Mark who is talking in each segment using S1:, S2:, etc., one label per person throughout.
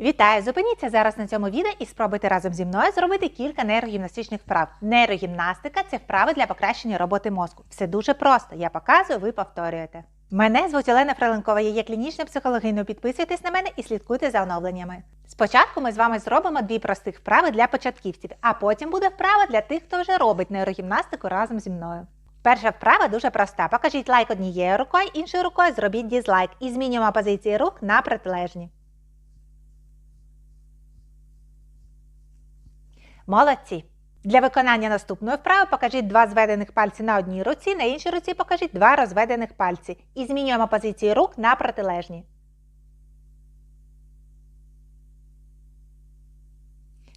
S1: Вітаю! Зупиніться зараз на цьому відео і спробуйте разом зі мною зробити кілька нейрогімнастичних вправ. Нейрогімнастика це вправи для покращення роботи мозку. Все дуже просто. Я показую, ви повторюєте. Мене звуть Олена Фреленкова, я є клінічним психологиною. Підписуйтесь на мене і слідкуйте за оновленнями. Спочатку ми з вами зробимо дві простих вправи для початківців, а потім буде вправа для тих, хто вже робить нейрогімнастику разом зі мною. Перша вправа дуже проста. Покажіть лайк однією рукою, іншою рукою зробіть дізлайк і змінюємо позиції рук на протилежні. Молодці! Для виконання наступної вправи покажіть два зведених пальці на одній руці, на іншій руці покажіть два розведених пальці. І змінюємо позиції рук на протилежні.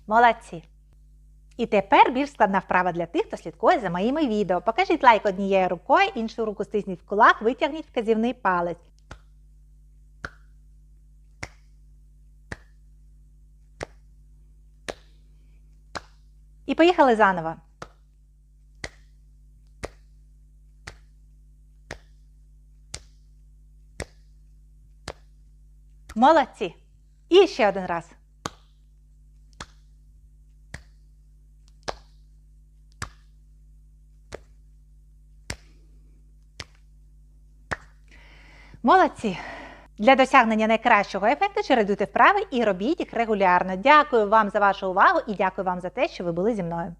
S1: Молодці! І тепер більш складна вправа для тих, хто слідкує за моїми відео. Покажіть лайк однією рукою, іншу руку стисніть в кулак, витягніть вказівний палець. І поїхали заново. Молодці. І ще один раз. Молодці. Для досягнення найкращого ефекту чередуйте вправи і робіть їх регулярно. Дякую вам за вашу увагу і дякую вам за те, що ви були зі мною.